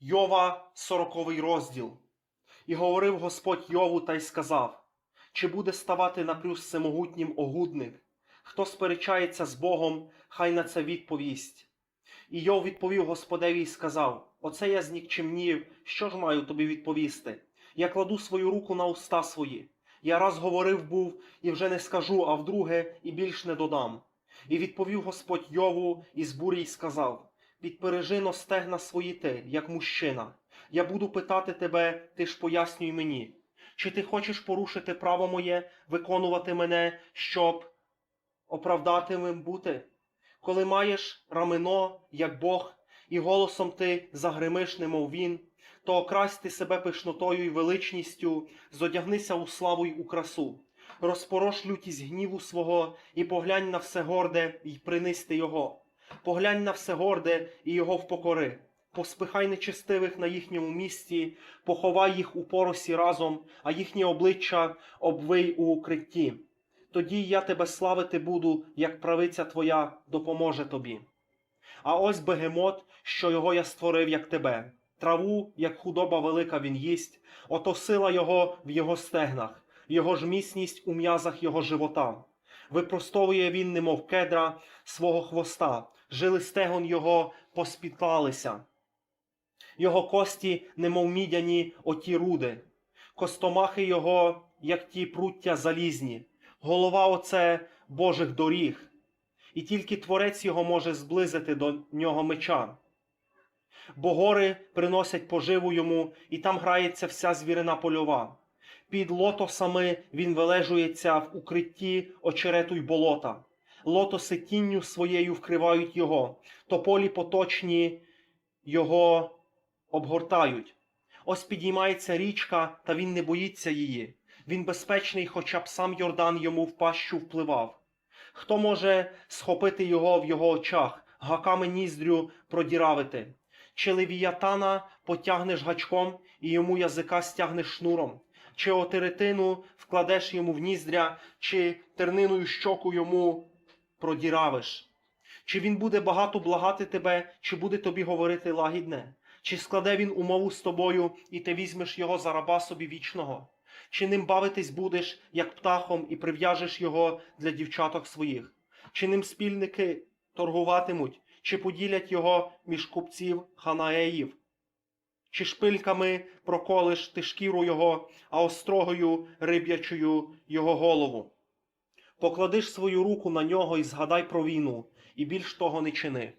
Йова, сороковий розділ. І говорив Господь Йову та й сказав: Чи буде ставати на плюс всемогутнім огудник? Хто сперечається з Богом, хай на це відповість. І Йов відповів Господеві і сказав: Оце я знікчемнів, що ж маю тобі відповісти? Я кладу свою руку на уста свої. Я раз говорив був, і вже не скажу, а вдруге, і більш не додам. І відповів Господь Йову із бурі й сказав: Підпережи но стегна свої ти, як мужчина. Я буду питати тебе, ти ж пояснюй мені. Чи ти хочеш порушити право моє, виконувати мене, щоб оправдатимем бути? Коли маєш рамено, як Бог, і голосом ти загримиш, немов він, то окрась ти себе пишнотою і величністю, зодягнися у славу й у красу. Розпорош лютість гніву свого, і поглянь на все горде, і принисти його. Поглянь на все горде і його впокори. Поспихай нечестивих на їхньому місці, поховай їх у поросі разом, а їхні обличчя обвий у укритті. Тоді я тебе славити буду, як правиця твоя допоможе тобі. А ось бегемот, що його я створив, як тебе. Траву, як худоба велика, він їсть, ото сила його в його стегнах, його ж міцність у м'язах його живота. Випростовує він, немов кедра, свого хвоста, жили стегон його поспітлалися. Його кості, немов мідяні, оті руди, костомахи його, як ті пруття залізні, голова оце Божих доріг, і тільки творець його може зблизити до нього меча. Бо гори приносять поживу йому, і там грається вся звірина польова. Під лотосами він вележується в укритті очерету й болота. Лотоси тінню своєю вкривають його, тополі поточні його обгортають. Ось підіймається річка, та він не боїться її. Він безпечний, хоча б сам Йордан йому в пащу впливав. Хто може схопити його в його очах, гаками ніздрю продіравити? Чи левіятана потягнеш гачком і йому язика стягнеш шнуром? Чи отеретину вкладеш йому в ніздря, чи терниною щоку йому продіравиш? Чи він буде багато благати тебе, чи буде тобі говорити лагідне? Чи складе він умову з тобою, і ти візьмеш його за раба собі вічного? Чи ним бавитись будеш, як птахом, і прив'яжеш його для дівчаток своїх? Чи ним спільники торгуватимуть, чи поділять його між купців ханаеїв? Чи шпильками проколиш ти шкіру його, а острогою риб'ячою його голову? Покладиш свою руку на нього і згадай про війну, і більш того не чини.